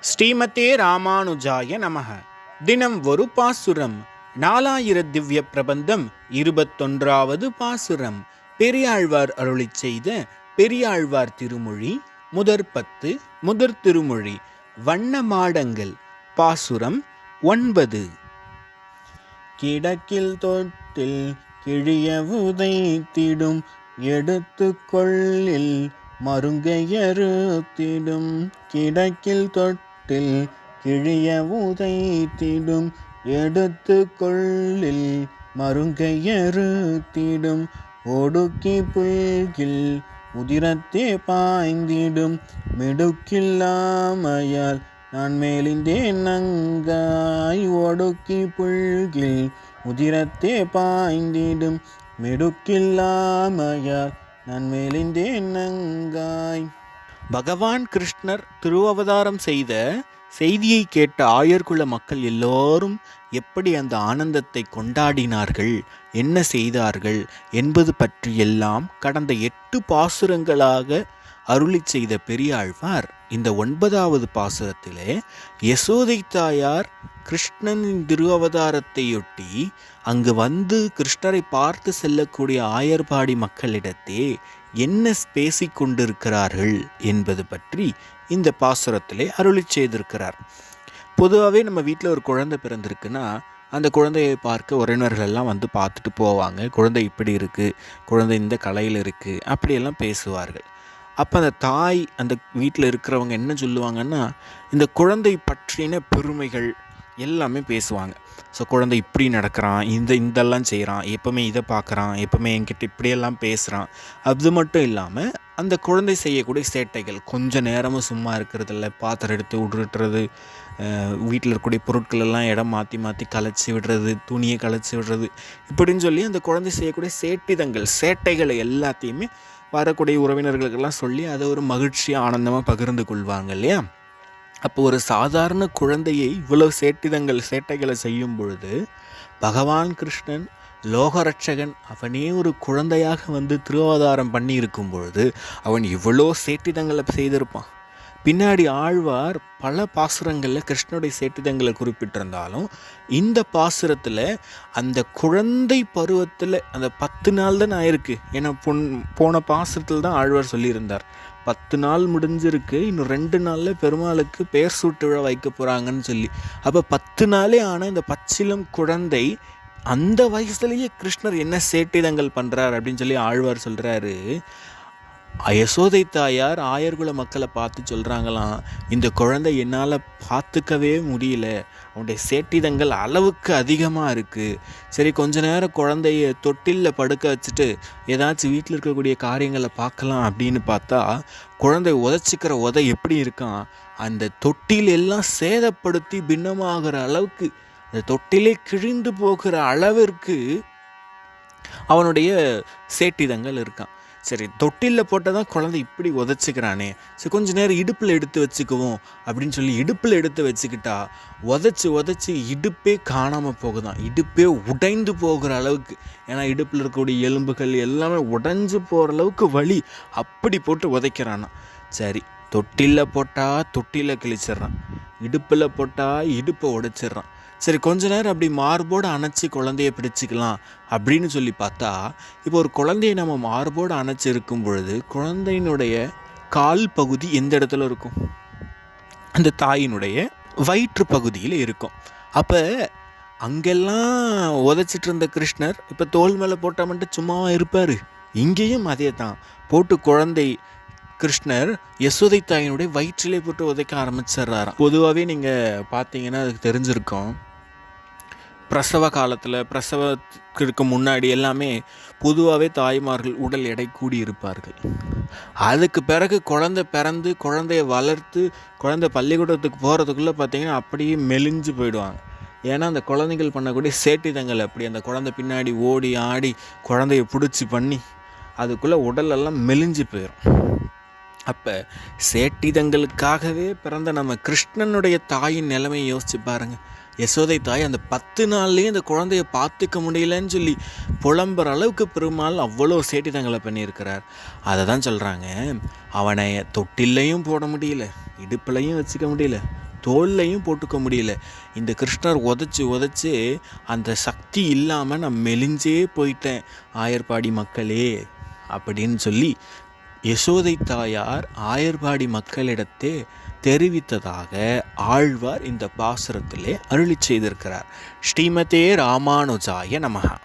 ஸ்ரீமதே ராமானுஜாய நமக. தினம் ஒரு பாசுரம். நாலாயிர திவ்ய பிரபந்தம் இருபத்தொன்றாவது பாசுரம். பெரியாழ்வார் அருளி செய்த பெரியாழ்வார் திருமொழி முதற் பத்து முதற் திருமொழி. வண்ண மாடங்கள். பாசுரம் ஒன்பது. கிடக்கில் தொட்டில் கிழிய உதைத்திடும் எடுத்துக்கொள்ளில் மருங்கையறுத்திடும் கிடக்கில் தொட்டில் கிழிய உதைத்திடும் எடுத்துக்கொள்ளில் மருங்கையறுத்திடும் ஒடுக்கி புல்கில் உதிரத்தே பாய்ந்திடும் மிடுக்கில்லாமையால் நான் மேலிந்தே நங்காய் ஒடுக்கி புல்கில் உதிரத்தே பாய்ந்திடும் மிடுக்கில்லாமையால் நான் மேலிந்தே நங்காய். பகவான் கிருஷ்ணர் திருவவதாரம் செய்த செய்தியை கேட்ட ஆயர்குல மக்கள் எல்லோரும் எப்படி அந்த ஆனந்தத்தை கொண்டாடினார்கள் என்ன செய்தார்கள் என்பது பற்றியெல்லாம் கடந்த எட்டு பாசுரங்களாக அருளி செய்த பெரியாழ்வார். இந்த ஒன்பதாவது பாசுரத்திலே யசோதை தாயார் கிருஷ்ணனின் திருவவதாரத்தையொட்டி அங்கு வந்து கிருஷ்ணரை பார்த்து செல்லக்கூடிய ஆயர்பாடி மக்களிடத்தே என்ன பேசிக் கொண்டிருக்கிறார்கள் என்பது பற்றி இந்த பாசுரத்திலே அருளி செய்திருக்கிறார். பொதுவாகவே நம்ம வீட்டில் ஒரு குழந்தை பிறந்திருக்குன்னா அந்த குழந்தையை பார்க்க உறவினர்கள் எல்லாம் வந்து பார்த்துட்டு போவாங்க. குழந்தை இப்படி இருக்குது குழந்தை இந்த கலையில் இருக்குது அப்படியெல்லாம் பேசுவார்கள். அப்போ அந்த தாய் அந்த வீட்டில் இருக்கிறவங்க என்ன சொல்லுவாங்கன்னா இந்த குழந்தை பற்றின பெருமைகள் எல்லாமே பேசுவாங்க. ஸோ குழந்தை இப்படி நடக்கிறான் இந்த இதெல்லாம் செய்கிறான் எப்போவுமே இதை பார்க்குறான் எப்போவுமே என்கிட்ட இப்படியெல்லாம் பேசுகிறான் அது மட்டும் இல்லாமல் அந்த குழந்தை செய்யக்கூடிய சேட்டைகள் கொஞ்சம் நேரமும் சும்மா இருக்கிறதில்ல பாத்திரம் எடுத்து விட்டுறது வீட்டில் இருக்கக்கூடிய பொருட்கள் எல்லாம் இடம் மாற்றி மாற்றி கலைச்சி விடுறது துணியை கலைச்சி விடுறது இப்படின்னு சொல்லி அந்த குழந்தை செய்யக்கூடிய சேட்டிதங்கள் சேட்டைகளை எல்லாத்தையுமே வரக்கூடிய உறவினர்களுக்கெல்லாம் சொல்லி அதை ஒரு மகிழ்ச்சியாக ஆனந்தமாக பகிர்ந்து கொள்வாங்க இல்லையா? அப்போ ஒரு சாதாரண குழந்தையை இவ்வளவு சேட்டிதங்கள் சேட்டைகளை செய்யும் பொழுது பகவான் கிருஷ்ணன் லோகரட்சகன் அவனே ஒரு குழந்தையாக வந்து திருவாதாரம் பண்ணி இருக்கும் பொழுது அவன் இவ்வளோ சேட்டிதங்களை செய்திருப்பான். பின்னாடி ஆழ்வார் பல பாசுரங்களில் கிருஷ்ணனுடைய சேட்டிதங்களை குறிப்பிட்டிருந்தாலும் இந்த பாசுரத்தில் அந்த குழந்தை பருவத்தில் அந்த பத்து நாள் தான் ஆயிருக்கு. ஏன்னா பொன் போன பாசுரத்தில் தான் ஆழ்வார் சொல்லியிருந்தார். பத்து நாள் முடிஞ்சிருக்கு இன்னும் ரெண்டு நாளில் பெருமாளுக்கு பெயர் சூட்டு விழா வைக்க போகிறாங்கன்னு சொல்லி. அப்போ பத்து நாளே ஆன இந்த பச்சிலம் குழந்தை அந்த வயசுலேயே கிருஷ்ணர் என்ன சேட்டிதங்கள் பண்ணுறார் அப்படின்னு சொல்லி ஆழ்வார் சொல்கிறாரு யசோதை தாயார் ஆயர்குல மக்களை பார்த்து சொல்கிறாங்களாம் இந்த குழந்தை என்னால் பார்த்துக்கவே முடியல. அவனுடைய சேட்டிதங்கள் அளவுக்கு அதிகமாக இருக்குது சரி கொஞ்ச நேரம் குழந்தைய தொட்டிலில் படுக்க வச்சுட்டு ஏதாச்சும் வீட்டில் இருக்கக்கூடிய காரியங்களை பார்க்கலாம் அப்படின்னு பார்த்தா குழந்தை உதச்சிக்கிற உதை எப்படி இருக்கான்? அந்த தொட்டில் எல்லாம் சேதப்படுத்தி பின்னமாகிற அளவுக்கு அந்த தொட்டிலே கிழிந்து போகிற அளவிற்கு அவனுடைய சேட்டிதங்கள் இருக்கான். சரி தொட்டிலில் போட்டால் தான் குழந்தை இப்படி உதச்சிக்கிறானே. சரி கொஞ்ச நேரம் இடுப்பில் எடுத்து வச்சுக்குவோம் அப்படின்னு சொல்லி இடுப்பில் எடுத்து வச்சுக்கிட்டா உதச்சி உதச்சி இடுப்பே காணாமல் போகுதான் இடுப்பே உடைந்து போகிற அளவுக்கு. ஏன்னா இடுப்பில் இருக்கக்கூடிய எலும்புகள் எல்லாமே உடைஞ்சு போகிற அளவுக்கு வலி அப்படி போட்டு உதைக்கிறானா. சரி தொட்டிலில் போட்டால் தொட்டியில் கிழிச்சிட்றான். இடுப்பில் போட்டால் இடுப்பை உடைச்சிட்றான். சரி கொஞ்ச நேரம் அப்படி மார்போடு அணைச்சி குழந்தைய பிடிச்சிக்கலாம் அப்படின்னு சொல்லி பார்த்தா இப்போ ஒரு குழந்தைய நம்ம மார்போடு அணைச்சி இருக்கும் பொழுது குழந்தையினுடைய கால் பகுதி எந்த இடத்துல இருக்கும்? அந்த தாயினுடைய வயிற்று பகுதியில் இருக்கும். அப்போ அங்கெல்லாம் உதச்சிட்டு இருந்த கிருஷ்ணர் இப்போ தோல் மேலே போட்டால் மட்டும் சும்மாவாக இருப்பார். இங்கேயும் அதே தான் போட்டு குழந்தை கிருஷ்ணர் யசோதை தாயினுடைய வயிற்றிலே போட்டு உதைக்க ஆரம்பிச்சிடுறாராம். பொதுவாகவே நீங்கள் பார்த்தீங்கன்னா அதுக்கு தெரிஞ்சிருக்கும். பிரசவ காலத்தில் பிரசவத்திற்கு முன்னாடி எல்லாமே பொதுவாகவே தாய்மார்கள் உடல் எடை கூடி இருப்பார்கள் அதுக்கு பிறகு குழந்தை பிறந்து குழந்தைய வளர்த்து குழந்தை பள்ளிக்கூடத்துக்கு போகிறதுக்குள்ளே பார்த்தீங்கன்னா அப்படியே மெலிஞ்சு போயிடுவாங்க. ஏன்னா அந்த குழந்தைகள் பண்ணக்கூடிய சேட்டிதங்கள் அப்படி அந்த குழந்தை பின்னாடி ஓடி ஆடி குழந்தைய பிடிச்சி பண்ணி அதுக்குள்ளே உடலெல்லாம் மெலிஞ்சு போயிடும் அப்போ சேட்டிதங்களுக்காகவே பிறந்த நம்ம கிருஷ்ணனுடைய தாயின் நிலைமையை யோசிச்சு பாருங்கள் யசோதை தாய் அந்த பத்து நாள்லேயே அந்த குழந்தைய பார்த்துக்க முடியலன்னு சொல்லி புலம்புற அளவுக்கு பெருமாள் அவ்வளோ சேட்டிதங்களை பண்ணியிருக்கிறார். அதை தான் சொல்கிறாங்க அவனை தொட்டிலையும் போட முடியல இடுப்புலையும் வச்சுக்க முடியல தோல்லையும் போட்டுக்க முடியல. இந்த கிருஷ்ணர் உதச்சி உதச்சி அந்த சக்தி இல்லாமல் நான் மெலிஞ்சே போயிட்டேன். ஆயர்பாடி மக்களே அப்படின்னு சொல்லி யசோதை தாயார் ஆயர்பாடி மக்களிடத்தே தெரிவித்ததாக ஆழ்வார் இந்த பாசுரத்திலே அருளி செய்திருக்கிறார். ஸ்ரீமதே ராமானுஜாய நமகா